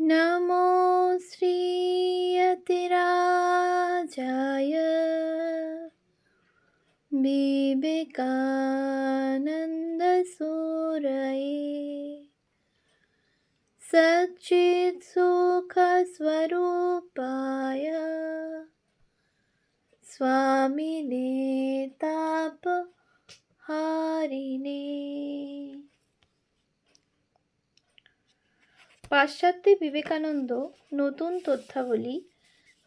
नमो श्रीयतिराजाय विवेकानन्दसूरये सच्चित्सुखस्वरूपाय स्वामिने तापहारिणे পাশ্চাত্যে বিবেকানন্দ নতুন তথ্যাবলী,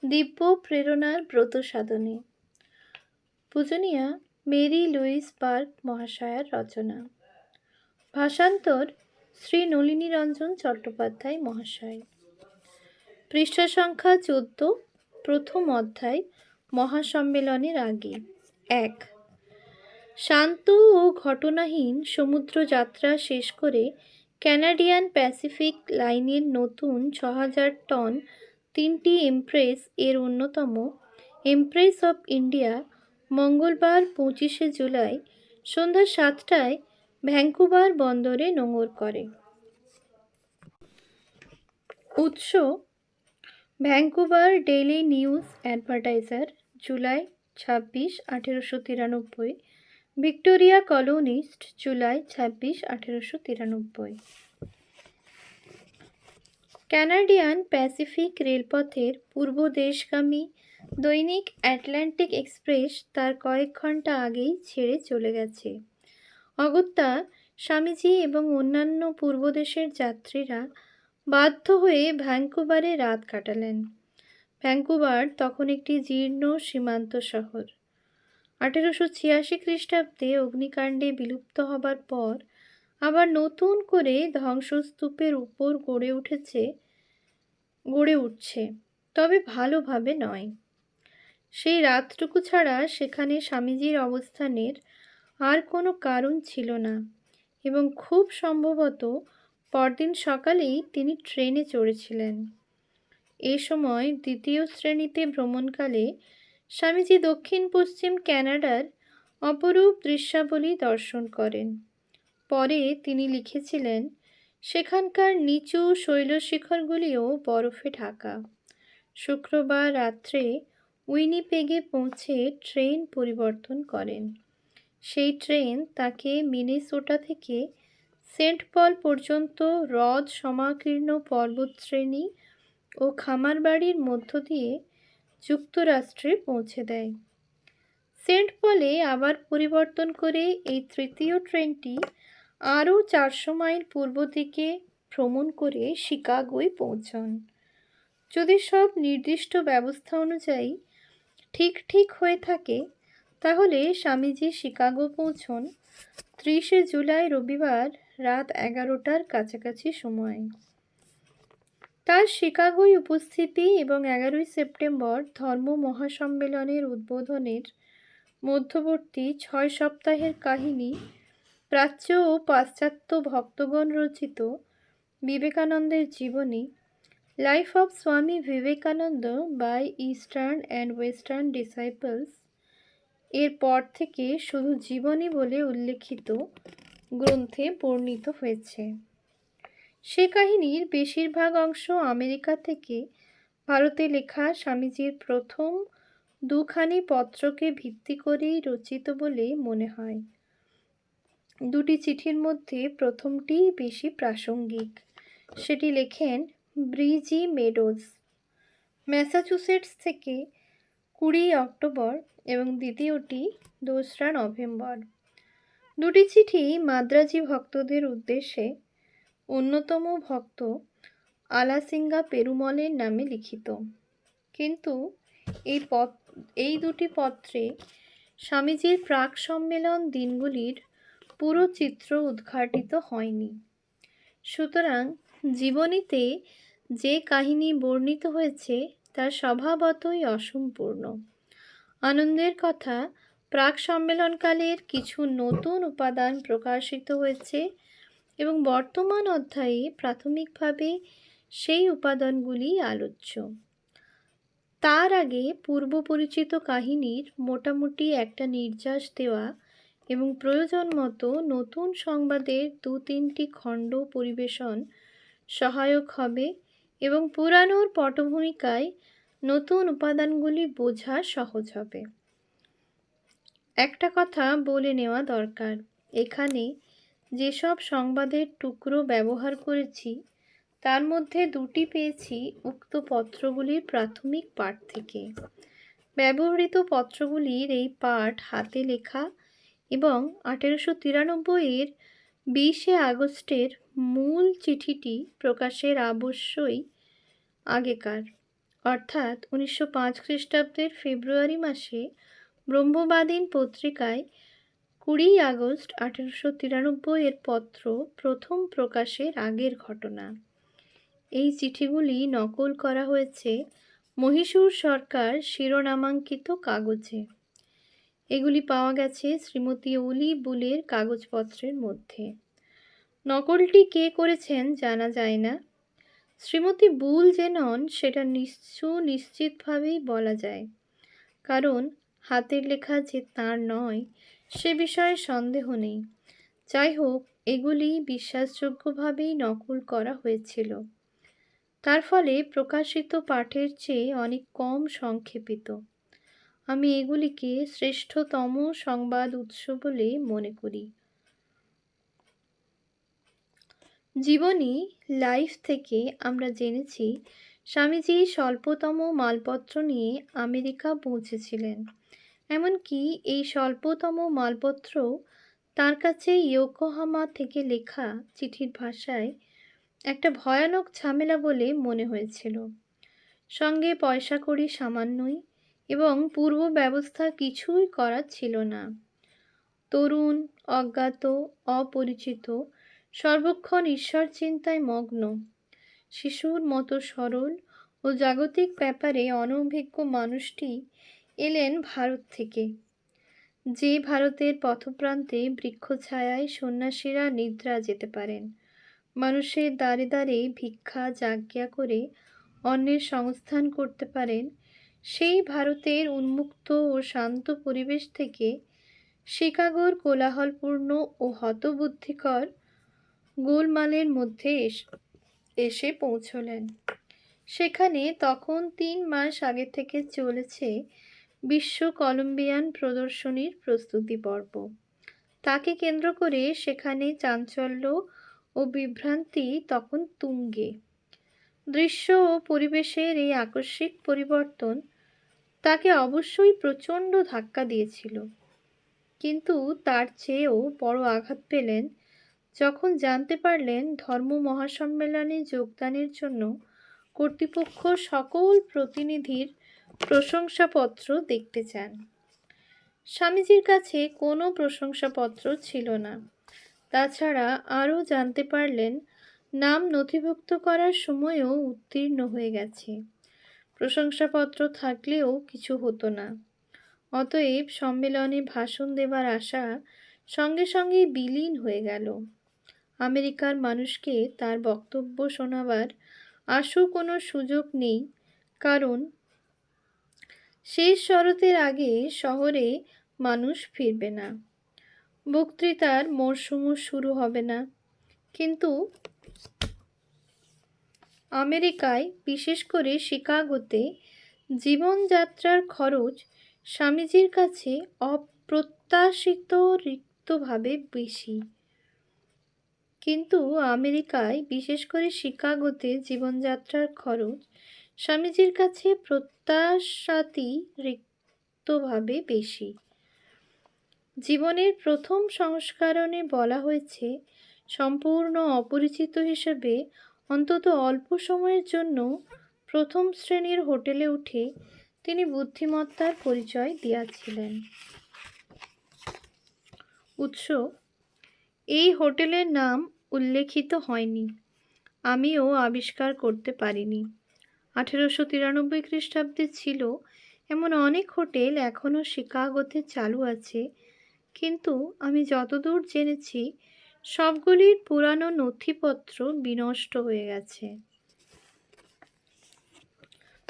দিব্য প্রেরণার ব্রত সাধনে। পূজনীয়া মেরি লুইস পার্ক মহাশয়ার রচনা। ভাষান্তর শ্রী নলিনী রঞ্জন চট্টোপাধ্যায় মহাশয়। পৃষ্ঠা সংখ্যা চোদ্দ, প্রথম অধ্যায়, মহাসম্মেলনের আগে। এক। শান্ত ও ঘটনাহীন সমুদ্র যাত্রা শেষ করে ক্যানাডিয়ান প্যাসিফিক লাইনের নতুন ছ হাজার টন তিনটি এমপ্রেস এর অন্যতম। এমপ্রেস অফ ইন্ডিয়া মঙ্গলবার পঁচিশে জুলাই সন্ধ্যা সাতটায় ভ্যাঙ্কুভার বন্দরে নোঙর করে। উৎস, Vancouver Daily News Advertiser, July ছাব্বিশ আঠেরোশো তিরানব্বই। ভিক্টোরিয়া কলোনিস্ট, জুলাই ছাব্বিশ, আঠেরোশো তিরানব্বই। ক্যানাডিয়ান প্যাসিফিক রেলপথের পূর্ব দেশগামী দৈনিক অ্যাটলান্টিক এক্সপ্রেস তার কয়েক ঘণ্টা আগেই ছেড়ে চলে গেছে। অগত্যা স্বামীজি এবং অন্যান্য পূর্বদেশের যাত্রীরা বাধ্য হয়ে ভ্যাঙ্কুভারে রাত কাটালেন। ভ্যাঙ্কুভার তখন একটি জীর্ণ, সীমান্ত শহর। আঠেরোশো ছিয়াশি খ্রিস্টাব্দে অগ্নিকাণ্ডে বিলুপ্ত হবার পর আবার নতুন করে ধ্বংসস্তূপের উপর গড়ে উঠেছে, গড়ে উঠছে। তবে ভালোভাবে নয়। সেই রাতটুকু ছাড়া সেখানে স্বামীজির অবস্থানের আর কোনো কারণ ছিল না এবং খুব সম্ভবত পরদিন সকালেই তিনি ট্রেনে চড়েছিলেন। এ সময় দ্বিতীয় শ্রেণীতে ভ্রমণকালে স্বামীজি দক্ষিণ পশ্চিম ক্যানাডার অপরূপ দৃশ্যাবলী দর্শন করেন। পরে তিনি লিখেছিলেন, সেখানকার নিচু শৈলশিখরগুলিও বরফে ঢাকা। শুক্রবার রাত্রে উইনিপেগে পৌঁছে ট্রেন পরিবর্তন করেন। সেই ট্রেন তাকে মিনেসোটা থেকে সেন্ট পল পর্যন্ত হ্রদ সমাকীর্ণ পর্বতশ্রেণী ও খামারবাড়ির মধ্য দিয়ে যুক্তরাষ্ট্রে পৌঁছে দেয়। সেন্ট পলে আবার পরিবর্তন করে এই তৃতীয় ট্রেনটি আরও চারশো মাইল পূর্ব দিকে ভ্রমণ করে শিকাগোয় পৌঁছন। যদি সব নির্দিষ্ট ব্যবস্থা অনুযায়ী ঠিক ঠিক হয়ে থাকে, তাহলে স্বামীজি শিকাগো পৌঁছন ত্রিশে জুলাই রবিবার রাত এগারোটার কাছাকাছি সময়। তার শিকাগোয় উপস্থিতি এবং এগারোই সেপ্টেম্বর ধর্ম মহাসম্মেলনের উদ্বোধনের মধ্যবর্তী ছয় সপ্তাহের কাহিনী, প্রাচ্য ও পাশ্চাত্য ভক্তগণ রচিত বিবেকানন্দের জীবনী, life of Swami Vivekananda by Eastern and Western Disciples, এর পর থেকে শুধু জীবনী বলে উল্লেখিত গ্রন্থে বর্ণিত হয়েছে। সে কাহিনীর বেশিরভাগ অংশ আমেরিকা থেকে। ভারতে লেখা স্বামীজির প্রথম দুখানি পত্রকে ভিত্তি করেই রচিত বলে মনে হয়। দুটি চিঠির মধ্যে প্রথমটি বেশি প্রাসঙ্গিক। সেটি লেখেন ব্রিজি মেডোজ। ম্যাসাচুসেটস থেকে কুড়ি অক্টোবর এবং দ্বিতীয়টি দোসরা নভেম্বর। দুটি চিঠি মাদ্রাজি ভক্তদের উদ্দেশ্যে অন্যতম ভক্ত আলাসিঙ্গা পেরুমলের নামে লিখিত। কিন্তু এই পত, এই দুটি পত্রে স্বামীজির প্রাক সম্মেলন দিনগুলির পুরো চিত্র উদ্ঘাটিত হয়নি। সুতরাং জীবনীতে যে কাহিনী বর্ণিত হয়েছে তা স্বভাবতই অসম্পূর্ণ। আনন্দের কথা, প্রাক সম্মেলনকালের কিছু নতুন উপাদান প্রকাশিত হয়েছে এবং বর্তমান অধ্যায়ে প্রাথমিকভাবে সেই উপাদানগুলি আলোচ্য। তার আগে পূর্ব পরিচিত কাহিনীর মোটামুটি একটা নির্যাস দেওয়া এবং প্রয়োজন মতো নতুন সংবাদের দু তিনটি খণ্ড পরিবেশন সহায়ক হবে এবং পুরানোর পটভূমিকায় নতুন উপাদানগুলি বোঝা সহজ হবে। একটা কথা বলে নেওয়া দরকার। এখানে যেসব সংবাদের টুকরো ব্যবহার করেছি, তার মধ্যে দুটি পেয়েছি উক্ত পত্রগুলির প্রাথমিক পাঠ থেকে। ব্যবহৃত পত্রগুলির এই পাঠ হাতে লেখা এবং আঠেরোশো তিরানব্বইয়ের বিশে আগস্টের মূল চিঠিটি প্রকাশের অবশ্যই আগেকার। অর্থাৎ উনিশশো পাঁচ খ্রিস্টাব্দের ফেব্রুয়ারি মাসে ব্রহ্মবাদীন পত্রিকায় কুড়ি আগস্ট আঠেরোশো তিরানব্বই এর পত্র প্রথম প্রকাশের আগের ঘটনা। এই চিঠিগুলি নকল করা হয়েছে মহীশূর সরকার শিরোনামাঙ্কিত কাগজে। এগুলি পাওয়া গেছে শ্রীমতী অলি বুলের কাগজপত্রের মধ্যে। নকলটি কে করেছেন জানা যায় না। শ্রীমতী বুল যে নন, সেটা নিশ্চু, নিশ্চিতভাবেই বলা যায়। কারণ হাতের লেখা যে তার নয়, সে বিষয়ে সন্দেহ নেই। যাই হোক এগুলি বিশ্বাসযোগ্যভাবেই নকল করা হয়েছিল। তার ফলে প্রকাশিত পাঠের চেয়ে অনেক কম সংক্ষেপিত। আমি এগুলিকে শ্রেষ্ঠতম সংবাদ উৎস বলে মনে করি। জীবনী, লাইফ থেকে আমরা জেনেছি, স্বামীজি স্বল্পতম মালপত্র নিয়ে আমেরিকা পৌঁছেছিলেন। এমনকি এই স্বল্পতম মালপত্র তার কাছে ইয়োকোহামা থেকে লেখা চিঠির ভাষায় একটা ভয়ানক ঝামেলা বলে মনে হয়েছিল। সঙ্গে পয়সা কড়ি সামান্যই এবং পূর্ব ব্যবস্থা কিছুই করার ছিল না। তরুণ, অজ্ঞাত, অপরিচিত, সর্বক্ষণ ঈশ্বর চিন্তায় মগ্ন, শিশুর মতো সরল ও জাগতিক ব্যাপারে অনভিজ্ঞ মানুষটি এলেন ভারত থেকে। যে ভারতের পথপ্রান্তে বৃক্ষছায়ায় সন্ন্যাসীরা নিদ্রা যেতে পারেন। মানুষের দ্বারে দ্বারে ভিক্ষা, যাজ্ঞা করে অন্যের সংস্থান করতে পারেন। সেই ভারতের উন্মুক্ত ও শান্ত পরিবেশ থেকে শিকাগোর কোলাহলপূর্ণ ও হতবুদ্ধিকর গোলমালের মধ্যে এসে পৌঁছলেন। সেখানে তখন তিন মাস আগে থেকে চলেছে বিশ্ব কলম্বিয়ান প্রদর্শনীর প্রস্তুতি পর্ব। তাকে কেন্দ্র করে সেখানে চাঞ্চল্য ও বিভ্রান্তি তখন তুঙ্গে। দৃশ্য ও পরিবেশের এই আকস্মিক পরিবর্তন তাকে অবশ্যই প্রচণ্ড ধাক্কা দিয়েছিল। কিন্তু তার চেয়েও বড় আঘাত পেলেন যখন জানতে পারলেন ধর্ম মহাসম্মেলনে যোগদানের জন্য কর্তৃপক্ষ সকল প্রতিনিধির প্রশংসাপত্র দেখতে চান। স্বামীজির কাছে কোনো প্রশংসাপত্র ছিল না। তাছাড়া আরও জানতে পারলেন, নাম নথিভুক্ত করার সময়ও উত্তীর্ণ হয়ে গেছে। প্রশংসাপত্র থাকলেও কিছু হতো না। অতএব সম্মেলনে ভাষণ দেবার আশা সঙ্গে সঙ্গে বিলীন হয়ে গেল। আমেরিকার মানুষকে তার বক্তব্য শোনাবার আশু কোনো সুযোগ নেই, কারণ শেষ শরতের আগে শহরে মানুষ ফিরবে না। বক্তৃতার মরশুমও শুরু হবে না। কিন্তু আমেরিকায়, বিশেষ করে শিকাগোতে জীবনযাত্রার খরচ স্বামীজির কাছে অপ্রত্যাশিত রিক্তভাবে বেশি। কিন্তু আমেরিকায়, বিশেষ করে শিকাগোতে জীবনযাত্রার খরচ স্বামীজির কাছে প্রত্যাশাতিরিক্তভাবে বেশি। জীবনের প্রথম সংস্করণে বলা হয়েছে, সম্পূর্ণ অপরিচিত হিসেবে অন্তত অল্প সময়ের জন্য প্রথম শ্রেণির হোটেলে উঠে তিনি বুদ্ধিমত্তার পরিচয় দিয়াছিলেন। উৎস, এই হোটেলের নাম উল্লেখিত হয়নি। আমিও আবিষ্কার করতে পারিনি। আঠেরোশো তিরানব্বই খ্রিস্টাব্দে ছিল এমন অনেক হোটেল এখনও শিকাগোতে চালু আছে। কিন্তু আমি যতদূর জেনেছি, সবগুলির পুরানো নথিপত্র বিনষ্ট হয়ে গেছে।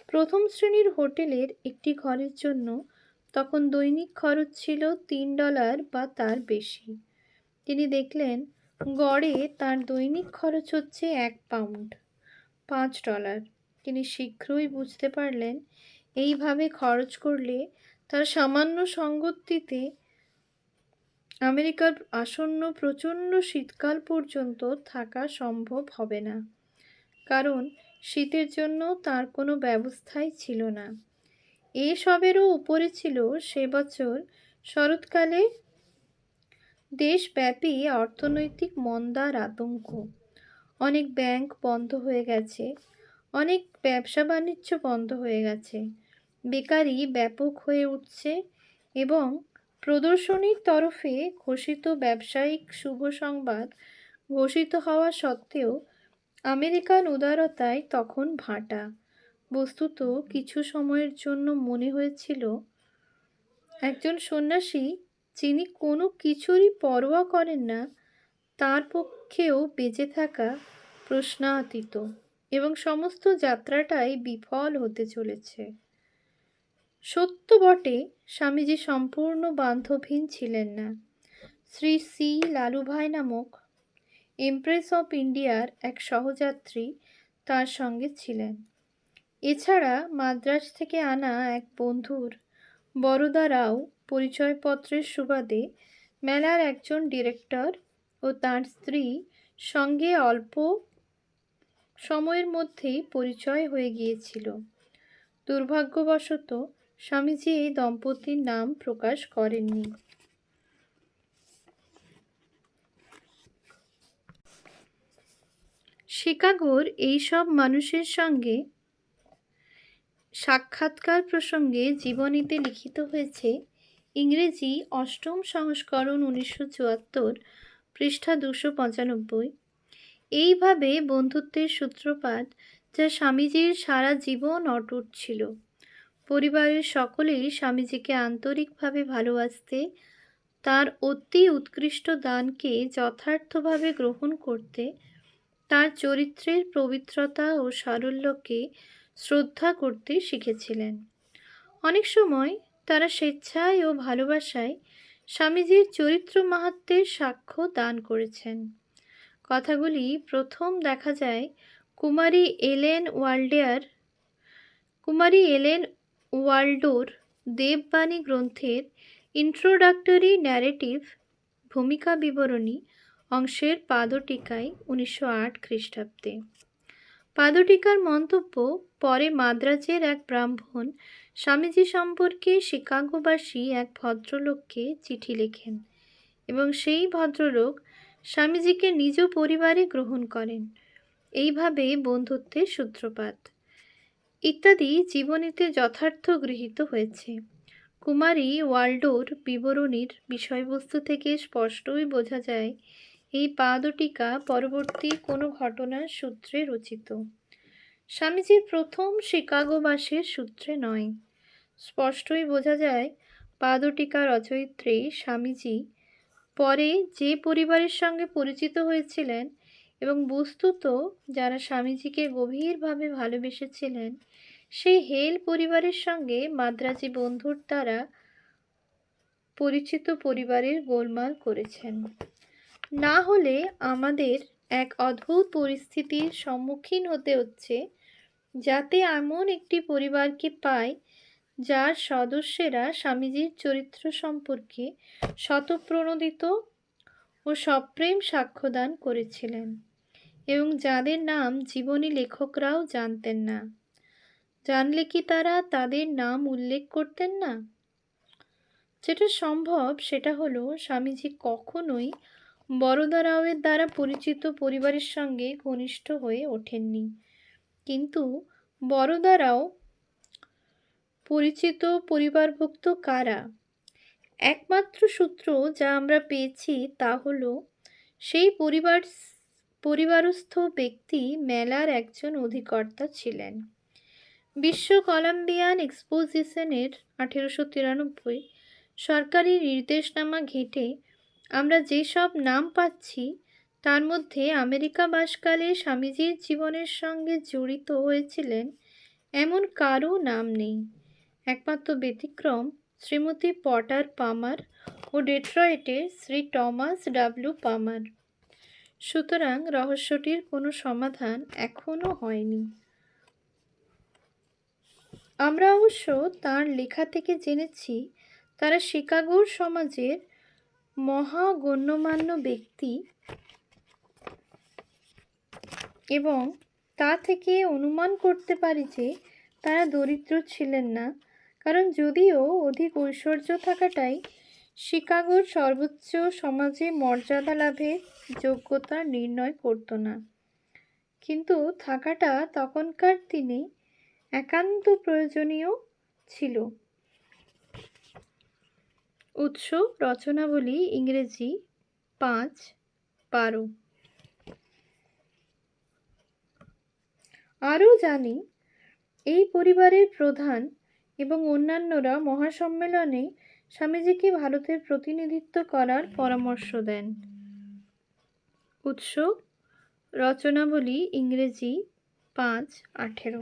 প্রথম শ্রেণির হোটেলের একটি ঘরের জন্য তখন দৈনিক খরচ ছিল তিন ডলার বা তার বেশি। তিনি দেখলেন, গড়ে তার দৈনিক খরচ হচ্ছে এক পাউন্ড, পাঁচ ডলার। তিনি শীঘ্রই বুঝতে পারলেন, এইভাবে খরচ করলে তার সামান্য সঙ্গতিতে আমেরিকার আসন্ন প্রচণ্ড শীতকাল পর্যন্ত থাকা সম্ভব হবে না। কারণ শীতের জন্য তার কোনো ব্যবস্থাই ছিল না। এসবেরও উপরে ছিল সে বছর শরৎকালে দেশব্যাপী অর্থনৈতিক মন্দার আতঙ্ক। অনেক ব্যাংক বন্ধ হয়ে গেছে। অনেক ব্যবসা বাণিজ্য বন্ধ হয়ে গেছে। বেকারি ব্যাপক হয়ে উঠছে এবং প্রদর্শনীর তরফে ঘোষিত ব্যবসায়িক শুভ সংবাদ ঘোষিত হওয়া সত্ত্বেও আমেরিকান উদারতায় তখন ভাটা। বস্তুত কিছু সময়ের জন্য মনে হয়েছিল, একজন সন্ন্যাসী যিনি কোনো কিছুরই পরোয়া করেন না, তার পক্ষেও বেঁচে থাকা প্রশ্নাতীত। এবং সমস্ত যাত্রাটাই বিফল হতে চলেছে। সত্য বটে, স্বামীজি সম্পূর্ণ বান্ধবহীন ছিলেন না। শ্রী সি লালুভাই নামক এমপ্রেস অফ ইন্ডিয়ার এক সহযাত্রী তার সঙ্গে ছিলেন। এছাড়া মাদ্রাজ থেকে আনা এক বন্ধুর, বরদা রাও, পরিচয়পত্রের সুবাদে মেলার একজন ডিরেক্টর ও তার স্ত্রী সঙ্গে অল্প সময়ের মধ্যেই পরিচয় হয়ে গিয়েছিল। দুর্ভাগ্যবশত স্বামীজি এই দম্পতির নাম প্রকাশ করেননি। শিকাগোর এইসব মানুষের সঙ্গে সাক্ষাৎকার প্রসঙ্গে জীবনীতে লিখিত হয়েছে, ইংরেজি অষ্টম সংস্করণ উনিশশো চুয়াত্তর পৃষ্ঠা দুশো পঁচানব্বই। এইভাবে বন্ধুত্বের সূত্রপাত যা স্বামীজির সারা জীবন অটুট ছিল। পরিবারের সকলেই স্বামীজিকে আন্তরিকভাবে ভালোবাসতে, তার অতি উৎকৃষ্ট দানকে যথার্থভাবে গ্রহণ করতে, তার চরিত্রের পবিত্রতা ও সারল্যকে শ্রদ্ধা করতে শিখেছিলেন। অনেক সময় তারা স্বেচ্ছায় ও ভালোবাসায় স্বামীজির চরিত্র মাহাত্মের সাক্ষ্য দান করেছেন। কথাগুলি প্রথম দেখা যায় কুমারী এলেন ওয়াল্ডেয়ার, কুমারী এলেন ওয়াল্ডোর দেববাণী গ্রন্থের ইন্ট্রোডাক্টরি ন্যারেটিভ ভূমিকা বিবরণী অংশের পাদটিকায় উনিশশো আট খ্রিস্টাব্দে। পাদটিকার মন্তব্য, পরে মাদ্রাজের এক ব্রাহ্মণ স্বামীজি সম্পর্কে শিকাগোবাসী এক ভদ্রলোককে চিঠি লেখেন এবং সেই ভদ্রলোক স্বামীজিকে নিজ পরিবারে গ্রহণ করেন। এইভাবে বন্ধুত্বের সূত্রপাত। ইত্যাদি জীবনীতে যথার্থ গৃহীত হয়েছে। কুমারী ওয়াল্ডোর বিবরণীর বিষয়বস্তু থেকে স্পষ্টই বোঝা যায়, এই পাদটিকা পরবর্তী কোনো ঘটনার সূত্রে রচিত। স্বামীজির প্রথম শিকাগোবাসের সূত্রে নয়। স্পষ্টই বোঝা যায় পাদটিকা রচয়িত্রী স্বামীজি পরে যে পরিবারের সঙ্গে পরিচিত হয়েছিলেন এবং বস্তুত যারা স্বামীজিকে গভীরভাবে ভালোবেসেছিলেন, সেই হেল পরিবারের সঙ্গে মাদ্রাজি বন্ধুর দ্বারা পরিচিত পরিবারের গোলমাল করেছেন। না হলে আমাদের এক অদ্ভুত পরিস্থিতির সম্মুখীন হতে হচ্ছে, যাতে এমন একটি পরিবারকে পাই যার সদস্যেরা স্বামীজির চরিত্র সম্পর্কে শতপ্রণোদিত ও সপ্রেম সাক্ষ্যদান করেছিলেন এবং যাদের নাম জীবনী লেখকরাও জানতেন না। জানলে কি তারা তাদের নাম উল্লেখ করতেন না? যেটা সম্ভব সেটা হলো স্বামীজি কখনোই বরদা রাওয়ের দ্বারা পরিচিত পরিবারের সঙ্গে ঘনিষ্ঠ হয়ে ওঠেননি। কিন্তু বরদা রাও পরিচিত পরিবারভুক্ত কারা? একমাত্র সূত্র যা আমরা পেয়েছি তা হলো, সেই পরিবার, পরিবারস্থ ব্যক্তি মেলার একজন অধিকর্তা ছিলেন। বিশ্ব কলাম্বিয়ান এক্সপোজিশনের আঠেরোশো তিরানব্বই সরকারি নির্দেশনামা ঘেঁটে আমরা যেসব নাম পাচ্ছি, তার মধ্যে আমেরিকা বাসকালে স্বামীজির জীবনের সঙ্গে জড়িত হয়েছিলেন এমন কারও নাম নেই। একমাত্র ব্যতিক্রম শ্রীমতী পটার পামার ও ডেট্রয়েটের শ্রী টমাস ডাব্লিউ পামার। সুতরাং রহস্যটির কোনো সমাধান এখনও হয়নি। আমরা অবশ্য তার লেখা থেকে জেনেছি, তারা শিকাগোর সমাজের মহাগণ্যমান্য ব্যক্তি এবং তা থেকে অনুমান করতে পারি যে তারা দরিদ্র ছিলেন না। কারণ যদিও অধিক ঐশ্বর্য থাকাটাই শিকাগোর সর্বোচ্চ সমাজে মর্যাদা লাভের যোগ্যতা নির্ণয় করত না। কিন্তু থাকাটা তখনকার দিনে একান্ত প্রয়োজনীয় ছিল। উৎস রচনাবলী ইংরেজি পাঁচ বারো। আরও জানি, এই পরিবারের প্রধান এবং অন্যান্যরা মহাসম্মেলনে স্বামীজিকে ভারতের প্রতিনিধিত্ব করার পরামর্শ দেন। উৎস, রচনাবলী ইংরেজি, পাঁচ, আঠেরো।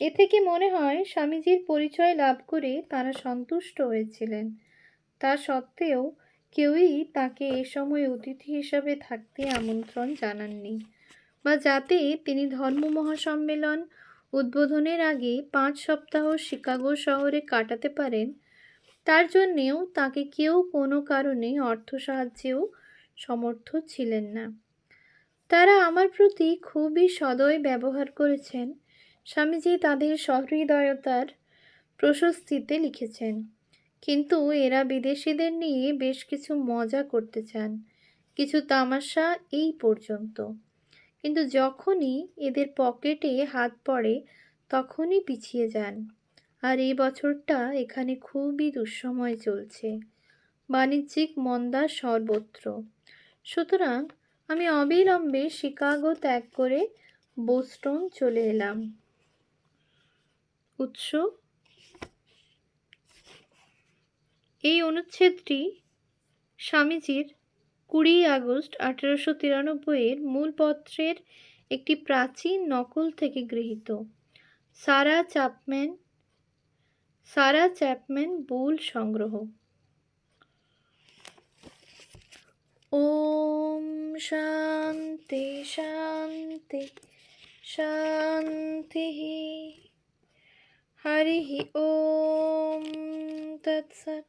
এ থেকে মনে হয় স্বামীজির পরিচয় লাভ করে তারা সন্তুষ্ট হয়েছিলেন। তা সত্ত্বেও কেউই তাকে এ সময় অতিথি হিসাবে থাকতে আমন্ত্রণ জানাননি। বা যাতে তিনি ধর্ম মহাসম্মেলন উদ্বোধনের আগে পাঁচ সপ্তাহ শিকাগো শহরে কাটাতে পারেন, তার জন্যেও তাকে কেউ কোনো কারণে অর্থ সাহায্যেও সমর্থ ছিলেন না। তারা আমার প্রতি খুবই সদয় ব্যবহার করেছেন। স্বামীজি তাদের সহৃদয়তার প্রশস্তিতে লিখেছেন, কিন্তু এরা বিদেশিদের নিয়ে বেশ কিছু মজা করতে চান, কিছু তামাশা এই পর্যন্ত। কিন্তু যখনই এদের পকেটে হাত পড়ে, তখনই পিছিয়ে যান। আর এই বছরটা এখানে খুবই দুঃসময় চলছে। বাণিজ্যিক মন্দা সর্বত্র। সুতরাং আমি অবিলম্বে শিকাগো ত্যাগ করে বোস্টন চলে এলাম। উৎস? এই অনুচ্ছেদটি স্বামীজির কুড়ি আগস্ট আঠেরোশো তিরানব্বইয়ের মূলপত্রের একটি প্রাচীন নকল থেকে গৃহীত। Sara Chapman Sara Chapman Bull সংগ্রহ। ওম শান্তি শান্তি শান্তি। হরি ওম তৎসৎ।